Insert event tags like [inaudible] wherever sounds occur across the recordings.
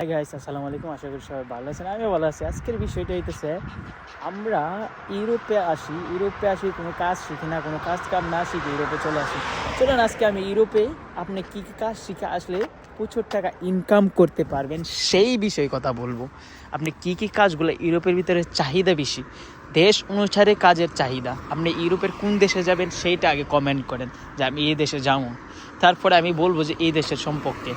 Hi guys আসসালামু আলাইকুম আশা করি সবাই ভালো আছেন, আমিও ভালো আছি। আজকের বিষয়টা হইতেছে, আমরা ইউরোপে আসি ইউরোপে আসি, কোনো কাজ শিখি না, কোনো কাজ কাম না শিখে ইউরোপে চলে আসি। চলুন আজকে আমি ইউরোপে আপনি কী কী কাজ শিখে আসলে প্রচুর টাকা ইনকাম করতে পারবেন সেই বিষয়ে কথা বলব। আপনি কী কী কাজগুলো ইউরোপের ভিতরে চাহিদা বেশি, দেশ অনুসারে কাজের চাহিদা, আপনি ইউরোপের কোন দেশে যাবেন সেইটা আগে কমেন্ট করেন যে আমি এই দেশে যাব। তারপরে আমি বলব যে এই দেশের সম্পর্কে।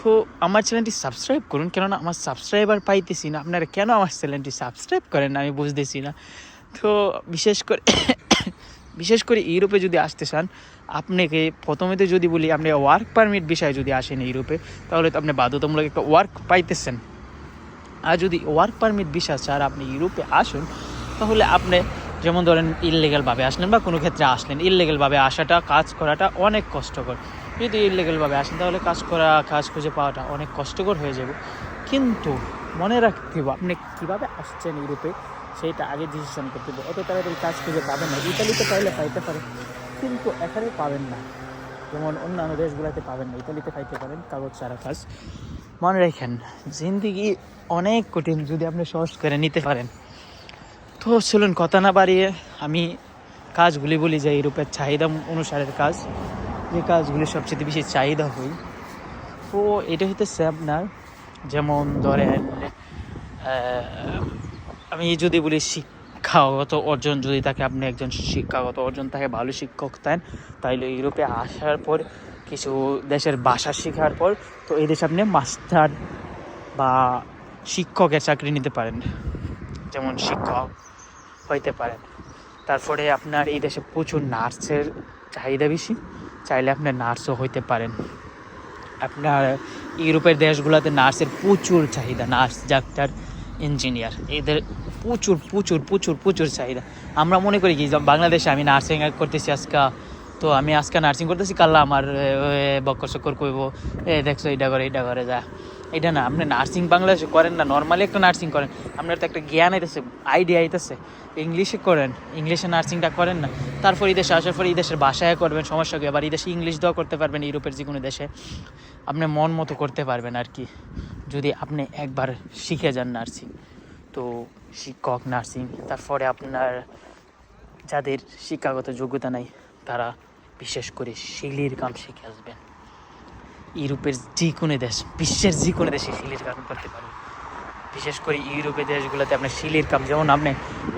তো আমার চ্যানেলটি সাবস্ক্রাইব করুন, কেননা আমার সাবস্ক্রাইবার পাইতেছি না। আপনারা কেন আমার চ্যানেলটি সাবস্ক্রাইব করেন আমি বুঝতেছি না। তো বিশেষ করে বিশেষ করে ইউরোপে যদি আসতে চান, আপনাকে প্রথমে তো যদি বলি, আপনি ওয়ার্ক পারমিট বিষয়ে যদি আসেন ইউরোপে, তাহলে তো আপনি বাধ্যতামূলক একটা ওয়ার্ক পাইতেছেন। আর যদি ওয়ার্ক পারমিট বিষয় ছাড়া আপনি ইউরোপে আসুন, তাহলে আপনি যেমন ধরেন ইললিগালভাবে আসলেন বা কোনো ক্ষেত্রে আসলেন ইললিগালভাবে আসাটা, কাজ করাটা অনেক কষ্টকর। যদি ইললিগালভাবে আসেন, তাহলে কাজ করা, কাজ খুঁজে পাওয়াটা অনেক কষ্টকর হয়ে যাবে। কিন্তু মনে রাখতে হবে, আপনি কীভাবে আসছেন ইউরোপে, সেইটা আগে ডিসিশন করতে হবে। অত তাড়াতাড়ি কাজ খুঁজে পাবেন না। ইতালিতে পাইলে পাইতে পারে, কিন্তু এখানে পাবেন না। যেমন অন্যান্য দেশগুলোতে পাবেন না। ইতালিতে পাইতে পারেন, কাগজ ছাড়া কাজ। মনে রাখেন, জিন্দিগি অনেক কঠিন যদি আপনি সহজ করে নিতে পারেন। তো চলুন, কথা না বাড়িয়ে আমি কাজগুলি বলি যে ইউরোপের চাহিদা অনুসারের কাজ। যে কাজগুলি সবচেয়ে বেশি চাহিদা হয় তো এটা হইতেছে আপনার, যেমন ধরেন আমি যদি বলি শিক্ষাগত অর্জন, যদি থাকে আপনি একজন শিক্ষাগত অর্জন থাকে ভালো শিক্ষক দেন, তাইলে ইউরোপে আসার পর, কিছু দেশের ভাষা শেখার পর, তো এই দেশে আপনি মাস্টার বা শিক্ষকের চাকরি নিতে পারেন, যেমন শিক্ষক হইতে পারেন। তারপরে আপনার এই দেশে প্রচুর নার্সের চাহিদা বেশি। চাইলে আপনি নার্সও হইতে পারেন। আপনার ইউরোপের দেশগুলোতে নার্সের প্রচুর চাহিদা, নার্স, ডাক্তার, ইঞ্জিনিয়ার। এদের প্রচুর প্রচুর প্রচুর প্রচুর চাহিদা। আমরা মনে করি কি বাংলাদেশে আমি নার্সিং করতেছি আজকে, তো আমি আজকে নার্সিং করতেছি কাল আমার বকর চক্কর করব এ, দেখছ এটা করে এটা করে, যা। এটা না, আপনি নার্সিং বাংলাদেশে করেন না নর্মালি একটা নার্সিং করেন। আপনার তো একটা জ্ঞান আইতেছে আইডিয়া আইতেছে। ইংলিশে করেন ইংলিশে নার্সিংটা করেন না। তারপর এই দেশে আসার পর এই দেশের ভাষায় করবেন, সমস্যা কি? আবার এই দেশে ইংলিশ দেওয়া করতে পারবেন, ইউরোপের যে কোনো দেশে। আপনি মন মতো করতে পারবেন আর কি। যদি আপনি একবার শিখে যান নার্সিং তো শিক্ষক নার্সিং তারপরে আপনার যাদের শিক্ষাগত যোগ্যতা নাই, তারা বিশেষ করে শিলির কাম শিখে আসবেন। ইউরোপের যে কোনো দেশ, বিশ্বের যে কোনো দেশে শিলির কাম করতে পারবেন বিশেষ করে ইউরোপের দেশগুলোতে আপনার শিলির কাম যেমন আপনি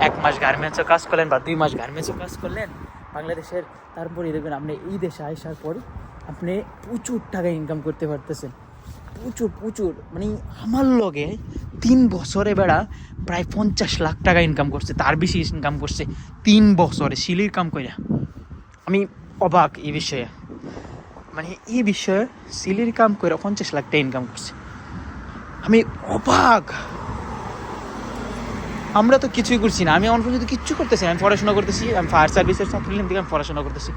এক মাস গার্মেন্টসও কাজ করলেন বা দুই মাস গার্মেন্টসও কাজ করলেন, বাংলাদেশের, তারপরে দেখবেন আপনি এই দেশে আসার পর আপনি প্রচুর টাকা ইনকাম করতে পারতেছেন। প্রচুর প্রচুর মানে আমার লগে তিন বছরে বেড়া প্রায় পঞ্চাশ লাখ টাকা ইনকাম করছে, তার বেশি ইনকাম করছে তিন বছরে শিলির কাম কইরা। আমি অবাক এই বিষয়ে। মানে এই বিষয়ে সিলির কাম করে পঞ্চাশ লাখ টাকা ইনকাম করছে। আমি অবাক। আমরা তো কিছুই করছি না। আমি এখন পর্যন্ত কিচ্ছু করতেছি আমি পড়াশোনা করতেছি, আমি ফায়ার সার্ভিসের ছাত্র থেকে আমি পড়াশোনা করতেছি।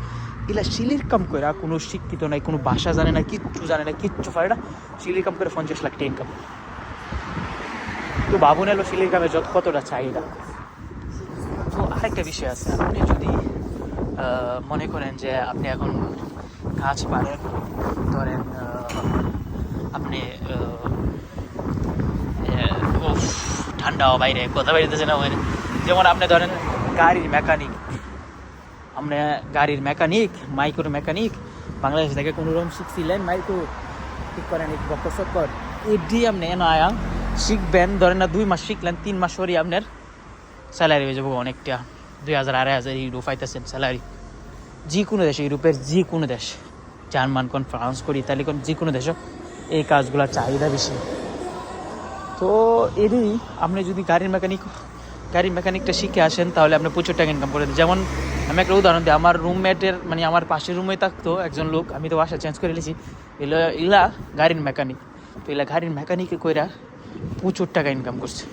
এগুলা শিলির কাম করে কোনো শিক্ষিত নাই, কোনো ভাষা জানে না, কিচ্ছু জানে না, কিচ্ছু পারে না শিলির কাম করে পঞ্চাশ লাখ টাকা ইনকাম তো বাবুন এলো শিলির কামে যত কতটা চাহিদা। তো আরেকটা বিষয় আছে। আপনি যদি মনে করেন যে আপনি এখন কাজ পারেন ধরেন আপনি উফ, ঠান্ডা বাইরে কথা বেরিতেছে না বাইরে যেমন আপনি ধরেন গাড়ির মেকানিক আপনি গাড়ির মেকানিক মাইক্রো মেকানিক বাংলাদেশ থেকে কোনো রকম শিখছিলেন মাইক্রো ঠিক করেন এই বক্কর চক্কর। এডি আপনি এনে আয়া শিখবেন ধরেন না দুই মাস শিখলেন তিন মাস পরই আপনার স্যালারি হয়ে যাব অনেকটা। দুই হাজার আড়াই হাজার ইউরো পাইতেছেন স্যালারি যে কোনো দেশে, ইউরোপের যে কোনো দেশ, জার্মান কোন, ফ্রান্স কোন, ইতালি কোন যে কোনো দেশে এই কাজগুলোর চাহিদা বেশি। তো এরই আপনি যদি গাড়ির মেকানিক গাড়ির মেকানিকটা শিখে আসেন, তাহলে আপনি প্রচুর টাকা ইনকাম করে যেমন আমি একটা উদাহরণ দিই, আমার রুমমেটের মানে আমার পাশের রুমে থাকতো একজন লোক, আমি তো বাসা চেঞ্জ করে নিয়েছি। এগুলো ইলা গাড়ির মেকানিক তো এলা গাড়ির মেকানিকে কইরা প্রচুর টাকা ইনকাম করছে।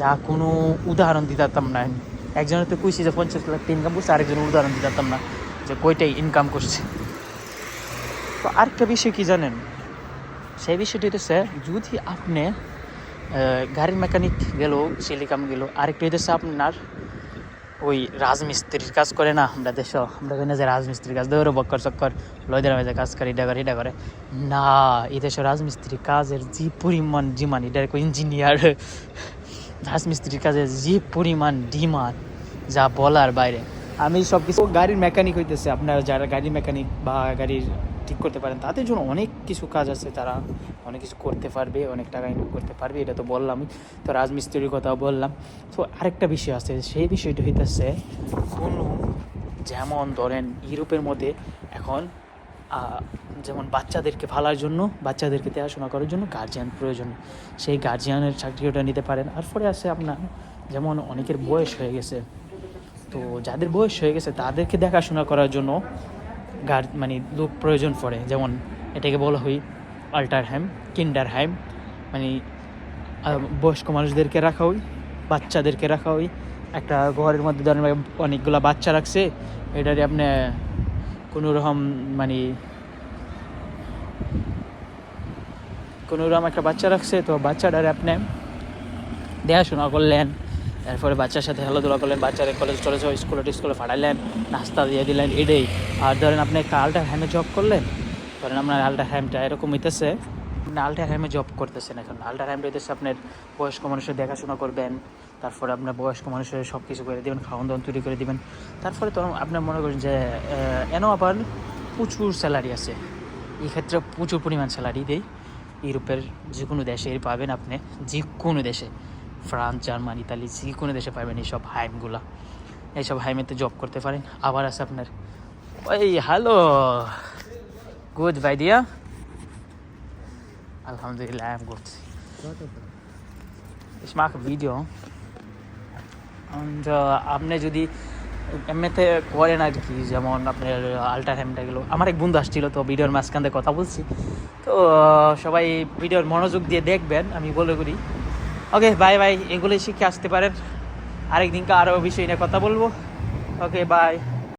যা কোনো উদাহরণ দিতাম না আমি। একজনের তো কইছি যে পঞ্চাশ লাখ ইনকাম করছে, আরেকজনের উদাহরণ দিতাম না। যে কয়টাই ইনকাম করছে। তো আরেকটা বিষয় কি জানেন? সেই বিষয়টি হচ্ছে যদি আপনি গাড়ির মেকানিক গেল সিলিকাম গেল, আরেকটা হইতেছে আপনার ওই রাজমিস্ত্রির কাজ করে না, আমরা দেশ, আমরা কই যে রাজমিস্ত্রির কাজ, ধরো বক্কর চক্কর, লয়দের মাঝে কাজ করে, এটা করে এটা করে। না, এই দেশে রাজমিস্ত্রি কাজের যে পরিমাণ ডিমান্ড এটা ইঞ্জিনিয়ার [laughs] রাজমিস্ত্রির কাজের যে পরিমাণ ডিমান্ড যা বলার বাইরে। আমি সব কিছু গাড়ির মেকানিক হইতেছে। আপনারা যারা গাড়ির মেকানিক বা গাড়ির ঠিক করতে পারেন, তাদের জন্য অনেক কিছু কাজ আছে। তারা অনেক কিছু করতে পারবে, অনেক টাকা ইনকাম করতে পারবে, এটা তো বললাম তো রাজমিস্ত্রির কথাও বললাম। তো আরেকটা বিষয় আছে, সেই বিষয়টা হইতেছে কোনো যেমন ধরেন ইউরোপের মধ্যে এখন যেমন বাচ্চাদেরকে ভালার জন্য, বাচ্চাদেরকে দেখাশোনা করার জন্য গার্জিয়ান প্রয়োজন। সেই গার্জিয়ানের চাকরিটা নিতে পারেন। আর পরে আছে আপনার, যেমন অনেকের বয়স হয়ে গেছে। তো যাদের বয়স হয়ে গেছে, তাদেরকে দেখাশোনা করার জন্য গার মানে লোক প্রয়োজন পড়ে। যেমন এটাকে বলা হয় আল্টার হ্যাম কিন্ডার হ্যাম মানে বয়স্ক মানুষদেরকে রাখা হয়, বাচ্চাদেরকে রাখা হয়। একটা ঘরের মধ্যে ধরেন অনেকগুলা বাচ্চা রাখছে, এটারে আপনি কোনো রকম মানে কোনো রকম একটা বাচ্চা রাখছে, তো বাচ্চাটারে আপনি দেখাশোনা করলেন। এরপরে বাচ্চার সাথে খেলাধুলা করলেন, বাচ্চারা কলেজ টলেজ স্কুলে টিস্কুলে ফাটাইলেন, নাস্তা দিয়ে দিলেন এটাই আর ধরেন আপনি একটা আল্টার হ্যামে জব করলেন, ধরেন আপনার আল্টার হ্যামটা এরকম হইতেছে, আপনি আল্টার হ্যামে জব করতেছেন এখন। আল্টার হ্যামটা হইতেছে আপনার বয়স্ক মানুষের দেখাশোনা করবেন, তারপরে আপনার বয়স্ক মানুষের সব কিছু করে দেবেন খাওয়ান দাওয়ান তৈরি করে দিবেন। তারপরে তো আপনার মনে করেন যে এনও আবার প্রচুর স্যালারি আছে। এই ক্ষেত্রে প্রচুর পরিমাণ স্যালারি দেয় ইউরোপের যে কোনো দেশে পাবেন আপনি যে কোনো দেশে। ফ্রান্স জার্মান ইতালি যে কোনো দেশে পাবেন এইসব হাইমগুলা। এইসব হাইমেতে জব করতে পারেন। আবার আছে আপনার ওই হ্যালো গুড ভাইডিয়া আলহামদুলিল্লাহ I am good Video. Uh, আপনি যদি এমনিতে করেন আর কি যেমন আপনার আল্ট্রা হ্যামটা গেলো আমার এক বন্ধু আসছিল তো ভিডিওর মাঝখান দিয়ে কথা বলছি। তো সবাই ভিডিওর মনোযোগ দিয়ে দেখবেন আমি বলে করি। ওকে বাই বাই এগুলোই শিখে আসতে পারেন। আরেকদিনকে আরও বিষয় নিয়ে কথা বলব। Okay bye